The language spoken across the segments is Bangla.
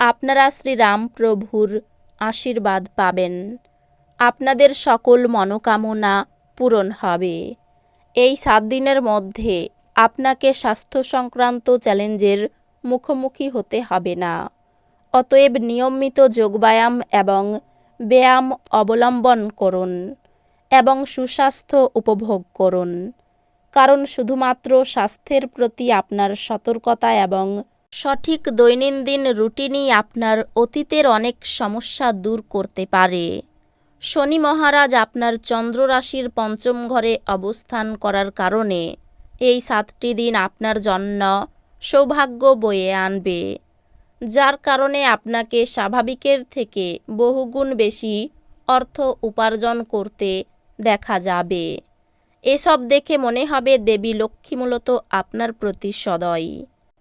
আপনারা শ্রীরামপ্রভুর আশীর্বাদ পাবেন। আপনাদের সকল মনোকামনা পূরণ হবে। এই সাত দিনের মধ্যে আপনাকে স্বাস্থ্য সংক্রান্ত চ্যালেঞ্জের মুখোমুখি হতে হবে না। অতএব নিয়মিত যোগব্যায়াম এবং ব্যায়াম অবলম্বন করুন এবং সুস্বাস্থ্য উপভোগ করুন। কারণ শুধুমাত্র স্বাস্থ্যের প্রতি আপনার সতর্কতা এবং সঠিক দৈনন্দিন রুটিনই আপনার অতীতের অনেক সমস্যা দূর করতে পারে। শনি মহারাজ আপনার চন্দ্ররাশির পঞ্চম ঘরে অবস্থান করার কারণে এই সাতটি দিন আপনার জন্য সৌভাগ্য বয়ে আনবে, যার কারণে আপনাকে স্বাভাবিকের থেকে বহুগুণ বেশি অর্থ উপার্জন করতে দেখা যাবে। এসব দেখে মনে হবে দেবী লক্ষ্মী মূলত আপনার প্রতি সদয়।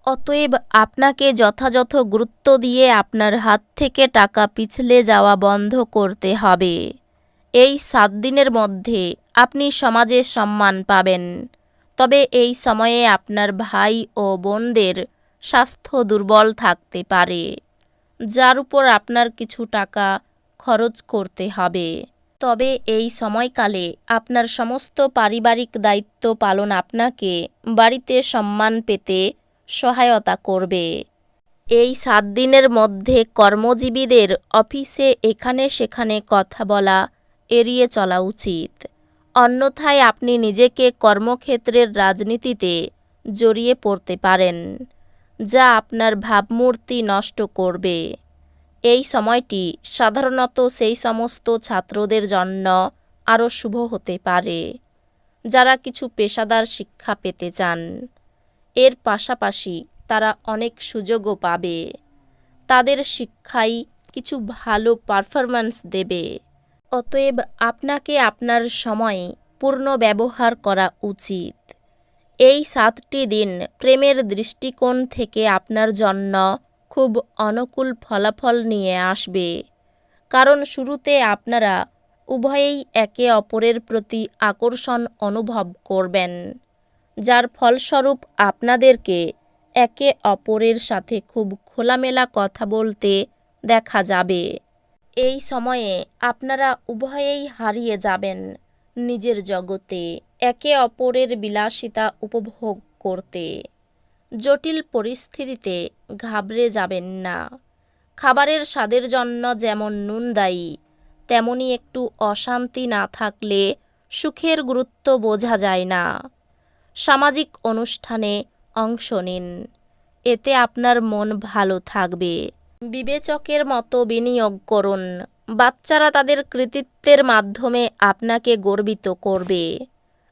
অতএব আপনাকে যথাযথ গুরুত্ব দিয়ে আপনার হাত থেকে টাকা পিছলে যাওয়া বন্ধ করতে হবে। এই সাত দিনের মধ্যে আপনি সমাজে সম্মান পাবেন। তবে এই সময়ে আপনার ভাই ও বোনদের স্বাস্থ্য দুর্বল থাকতে পারে, যার উপর আপনার কিছু টাকা খরচ করতে হবে। তবে এই সময়কালে আপনার সমস্ত পারিবারিক দায়িত্ব পালন আপনাকে বাড়িতে সম্মান পেতে সহায়তা করবে। এই সাত দিনের মধ্যে কর্মজীবীদের অফিসে এখানে সেখানে কথা বলা, এড়িয়ে চলা উচিত। অন্যথায় আপনি নিজেকে কর্মক্ষেত্রের রাজনীতিতে জড়িয়ে পড়তে পারেন, যা আপনার ভাবমূর্তি নষ্ট করবে। এই সময়টি সাধারণত সেই সমস্ত ছাত্রদের জন্য আরও শুভ হতে পারে, যারা কিছু পেশাদার শিক্ষা পেতে চান। এর পাশাপাশি তারা অনেক সুযোগও পাবে। তাদের শিক্ষাই কিছু ভালো পারফরম্যান্স দেবে। অতএব আপনাকে আপনার সময় পূর্ণ ব্যবহার করা উচিত। এই সাতটি দিন প্রেমের দৃষ্টিকোণ থেকে আপনার জন্য খুব অনুকূল ফলাফল নিয়ে আসবে। কারণ শুরুতে আপনারা উভয়েই একে অপরের প্রতি আকর্ষণ অনুভব করবেন। যার ফলস্বরূপ আপনাদেরকে একে অপরের সাথে খুব খোলামেলা কথা বলতে দেখা যাবে। এই সময়ে আপনারা উভয়েই হারিয়ে যাবেন নিজের জগতে একে অপরের বিলাসিতা উপভোগ করতে। জটিল পরিস্থিতিতে ঘাবড়ে যাবেন না। খাবারের স্বাদের জন্য যেমন নুন দায়ী, তেমনি একটু অশান্তি না থাকলে সুখের গুরুত্ব বোঝা যায় না। সামাজিক অনুষ্ঠানে অংশ নিন। এতে আপনার মন ভালো থাকবে। বিবেচকের মতো বিনিয়োগ করুন। বাচ্চারা তাদের কৃতিত্বের মাধ্যমে আপনাকে গর্বিত করবে।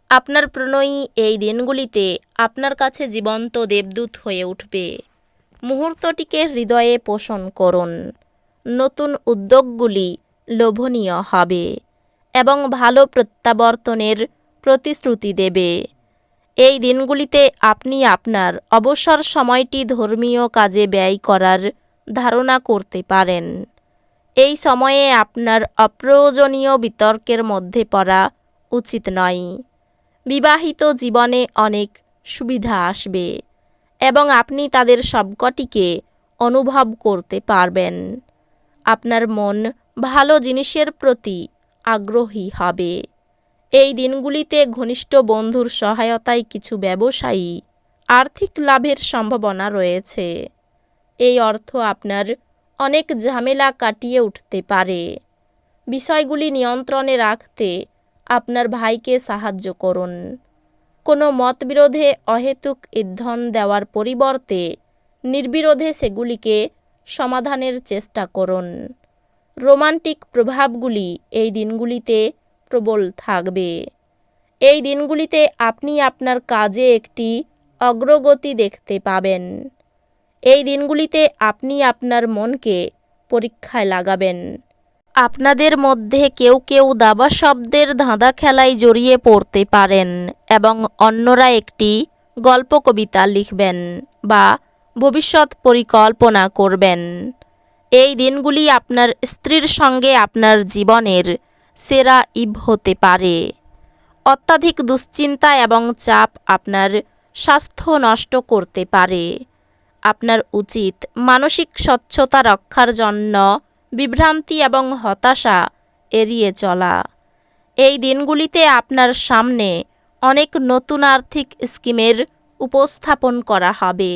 আপনার প্রণয়ী এই দিনগুলিতে আপনার কাছে জীবন্ত দেবদূত হয়ে উঠবে। মুহূর্তটিকে হৃদয়ে পোষণ করুন। নতুন উদ্যোগগুলি লোভনীয় হবে এবং ভালো প্রত্যাবর্তনের প্রতিশ্রুতি দেবে। এই দিনগুলিতে আপনি আপনার অবসর সময়টি ধর্মীয় কাজে ব্যয় করার ধারণা করতে পারেন। এই সময়ে আপনার অপ্রয়োজনীয় বিতর্কের মধ্যে পড়া উচিত নয়। বিবাহিত জীবনে অনেক সুবিধা আসবে এবং আপনি তাদের সবকটিকে অনুভব করতে পারবেন। আপনার মন ভালো জিনিসের প্রতি আগ্রহী হবে। এই দিনগুলিতে ঘনিষ্ঠ বন্ধুর সহায়তায় কিছু ব্যবসায়ী আর্থিক লাভের সম্ভাবনা রয়েছে। এই অর্থ আপনার অনেক ঝামেলা কাটিয়ে উঠতে পারে। বিষয়গুলি নিয়ন্ত্রণে রাখতে আপনার ভাইকে সাহায্য করুন। কোনো মতবিরোধে অহেতুক ইন্ধন দেওয়ার পরিবর্তে নির্বিরোধে সেগুলিকে সমাধানের চেষ্টা করুন। রোমান্টিক প্রভাবগুলি এই দিনগুলিতে প্রবল থাকবে। এই দিনগুলিতে আপনি আপনার কাজে একটি অগ্রগতি দেখতে পাবেন। এই দিনগুলিতে আপনি আপনার মনকে পরীক্ষায় লাগাবেন। আপনাদের মধ্যে কেউ কেউ দাবা শব্দের ধাঁধা খেলায় জড়িয়ে পড়তে পারেন এবং অন্যরা একটি গল্প কবিতা লিখবেন বা ভবিষ্যৎ পরিকল্পনা করবেন। এই দিনগুলি আপনার স্ত্রীর সঙ্গে আপনার জীবনের সেরা ইব হতে পারে। অত্যাধিক দুশ্চিন্তা এবং চাপ আপনার স্বাস্থ্য নষ্ট করতে পারে। আপনার উচিত মানসিক স্বচ্ছতা রক্ষার জন্য বিভ্রান্তি এবং হতাশা এড়িয়ে চলা। এই দিনগুলিতে আপনার সামনে অনেক নতুন আর্থিক স্কিমের উপস্থাপন করা হবে।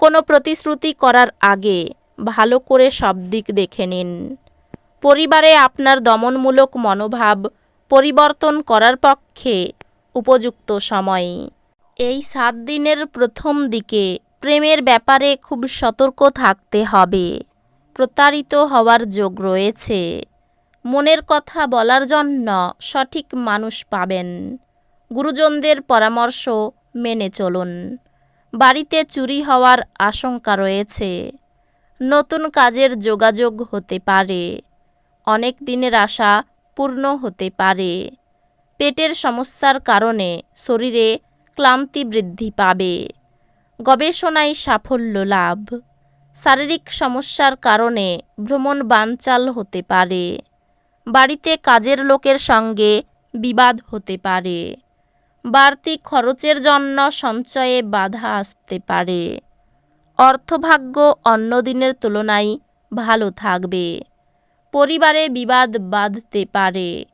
কোনো প্রতিশ্রুতি করার আগে ভালো করে সব দিক দেখে নিন। পরিবারে আপনার দমনমূলক মনোভাব পরিবর্তন করার পক্ষে উপযুক্ত সময়। এই সাত দিনের প্রথম দিকে প্রেমের ব্যাপারে খুব সতর্ক থাকতে হবে। প্রতারিত হওয়ার যোগ রয়েছে। মনের কথা বলার জন্য সঠিক মানুষ পাবেন। গুরুজনদের পরামর্শ মেনে চলুন। বাড়িতে চুরি হওয়ার আশঙ্কা রয়েছে। নতুন কাজের যোগাযোগ হতে পারে। অনেক দিনের আশা পূর্ণ হতে পারে। পেটের সমস্যার কারণে শরীরে ক্লান্তি বৃদ্ধি পাবে। গবেষণায় সাফল্য লাভ। শারীরিক সমস্যার কারণে ভ্রমণ বানচাল হতে পারে। বাড়িতে কাজের লোকের সঙ্গে বিবাদ হতে পারে। বাড়তি খরচের জন্য সঞ্চয়ে বাধা আসতে পারে। অর্থভাগ্য অন্য দিনের তুলনায় ভালো থাকবে। পরিবারে বিবাদ বাঁধতে পারে।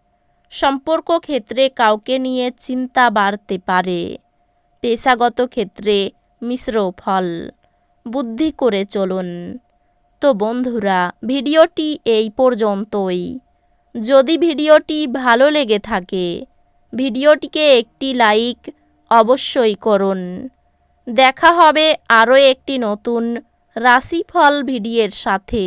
সম্পর্ক ক্ষেত্রে কাউকে নিয়ে চিন্তা বাড়তে পারে। পেশাগত ক্ষেত্রে মিশ্র ফল, বুদ্ধি করে চলুন। তো বন্ধুরা, ভিডিওটি এই পর্যন্তই। যদি ভিডিওটি ভালো লেগে থাকে, ভিডিওটিকে একটি লাইক অবশ্যই করুন। দেখা হবে আরও একটি নতুন রাশিফল ভিডিওর সাথে।